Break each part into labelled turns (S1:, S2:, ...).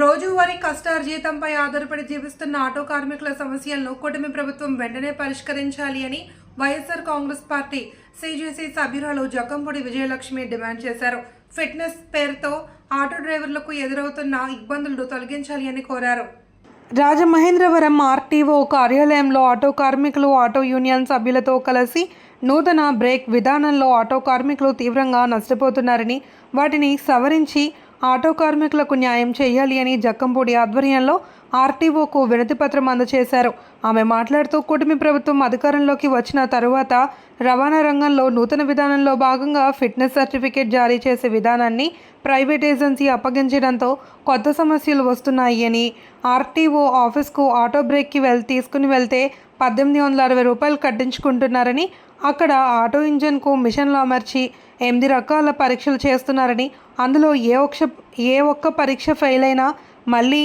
S1: రోజువారీ కష్టార్జితంపై ఆధారపడి జీవిస్తున్న ఆటో కార్మికుల సమస్యలను కూటమి ప్రభుత్వం వెంటనే పరిష్కరించాలి అని వైఎస్ఆర్ కాంగ్రెస్ పార్టీ సిజేసి సభ్యురాలు జకంపూడి విజయలక్ష్మి డిమాండ్ చేశారు. ఫిట్నెస్ పేరుతో ఆటో డ్రైవర్లకు ఎదురవుతున్న ఇబ్బందులను తొలగించాలి అని కోరారు. రాజమహేంద్రవరం ఆర్టీఓ కార్యాలయంలో ఆటో కార్మికులు ఆటో యూనియన్ సభ్యులతో కలిసి నూతన బ్రేక్ విధానంలో ఆటో కార్మికులు తీవ్రంగా నష్టపోతున్నారని వాటిని సవరించి ఆటో కార్మికులకు న్యాయం చేయాలి అని జక్కంపూడి ఆధ్వర్యంలో ఆర్టీఓకు వినతిపత్రం అందజేశారు. ఆమె మాట్లాడుతూ కూటమి ప్రభుత్వం అధికారంలోకి వచ్చిన తరువాత రవాణా రంగంలో నూతన విధానంలో భాగంగా ఫిట్నెస్ సర్టిఫికేట్ జారీ చేసే విధానాన్ని ప్రైవేట్ ఏజెన్సీ అప్పగించడంతో కొత్త సమస్యలు వస్తున్నాయి అని ఆర్టీఓ ఆఫీస్కు ఆటో బ్రేక్కి వెళ్ తీసుకుని వెళ్తే పద్దెనిమిది వందల అరవై రూపాయలు కట్టించుకుంటున్నారని అక్కడ ఆటో ఇంజన్కు మిషన్లు అమర్చి ఎనిమిది రకాల పరీక్షలు చేస్తున్నారని అందులో ఏ ఒక్క ఏ ఒక్క పరీక్ష ఫెయిల్ అయినా మళ్ళీ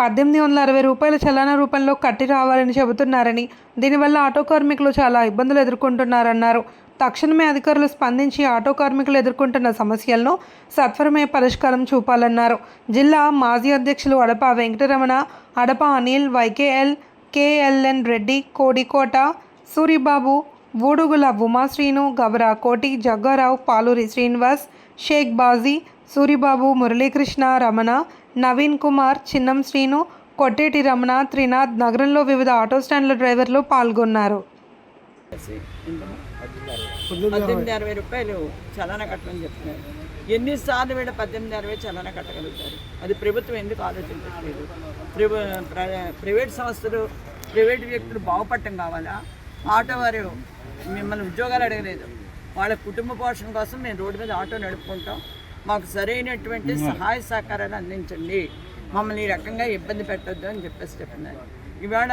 S1: పద్దెనిమిది వందల అరవై రూపాయల చలానా రూపంలో కట్టి రావాలని చెబుతున్నారని దీనివల్ల ఆటో కార్మికులు చాలా ఇబ్బందులు ఎదుర్కొంటున్నారన్నారు. తక్షణమే అధికారులు స్పందించి ఆటో కార్మికులు ఎదుర్కొంటున్న సమస్యలను సత్వరమే పరిష్కారం చూపాలన్నారు. జిల్లా మాజీ అధ్యక్షులు Adapa Venkataramana Adapa Anil Y K L K L N Reddy Kodikota Suribabu Udugula Umasreenu Gabara Koti Jaggarao Paluri Srinivas Sheikh bhaji Suribabu Muralikrishna Ramana Naveen Kumar చిన్నం శ్రీను కొట్టేటి రమణ త్రినాథ్ నగరంలో వివిధ ఆటో స్టాండ్ల డ్రైవర్లు పాల్గొన్నారు.
S2: పద్దెనిమిది అరవై రూపాయలు చలానా కట్టమని చెప్తున్నారు. ఎన్నిసార్లు వీడ పద్దెనిమిది అరవై చలానా కట్టగలుగుతారు? అది ప్రభుత్వం ఎందుకు ఆలోచించట్లేదు? ప్రైవ- ప్ర- ప్రైవేట్ సంస్థలు ప్రైవేట్ వ్యక్తులు బాగుపడటం కావాలా? ఆటో వారు మిమ్మల్ని ఉద్యోగాలు అడగలేదు. వాళ్ళ కుటుంబ పోషణ కోసం మేము రోడ్డు మీద ఆటో నడుపుకుంటాం. మాకు సరైనటువంటి సహాయ సహకారాలు అందించండి. మమ్మల్ని ఈ రకంగా ఇబ్బంది పెట్టొద్దు అని చెప్పేసి చెప్తున్నారు. ఇవాళ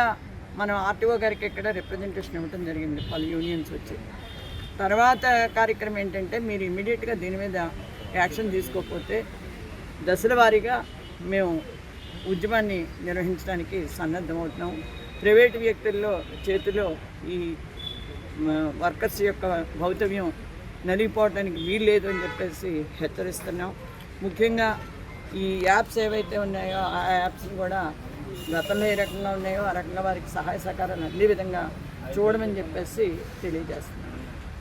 S2: మనం ఆర్టీఓ గారికి ఇక్కడ రిప్రజెంటేషన్ ఇవ్వడం జరిగింది. పలు యూనియన్స్ వచ్చి. తర్వాత కార్యక్రమం ఏంటంటే మీరు ఇమీడియట్గా దీని మీద యాక్షన్ తీసుకోకపోతే దశల వారీగా మేము ఉద్యమాన్ని నిర్వహించడానికి సన్నద్ధమవుతున్నాం ప్రైవేటు వ్యక్తుల్లో చేతిలో ఈ వర్కర్స్ యొక్క భౌతవ్యం నలిగిపోవడానికి వీలు లేదు అని చెప్పేసి హెచ్చరిస్తున్నాం. ముఖ్యంగా ఈ యాప్స్ ఏవైతే ఉన్నాయో ఆ యాప్స్ని కూడా గతంలో ఏ రకంగా ఉన్నాయో ఆ రకంగా వారికి సహాయ సహకారాలు అందే విధంగా చూడమని చెప్పేసి తెలియజేస్తున్నాం.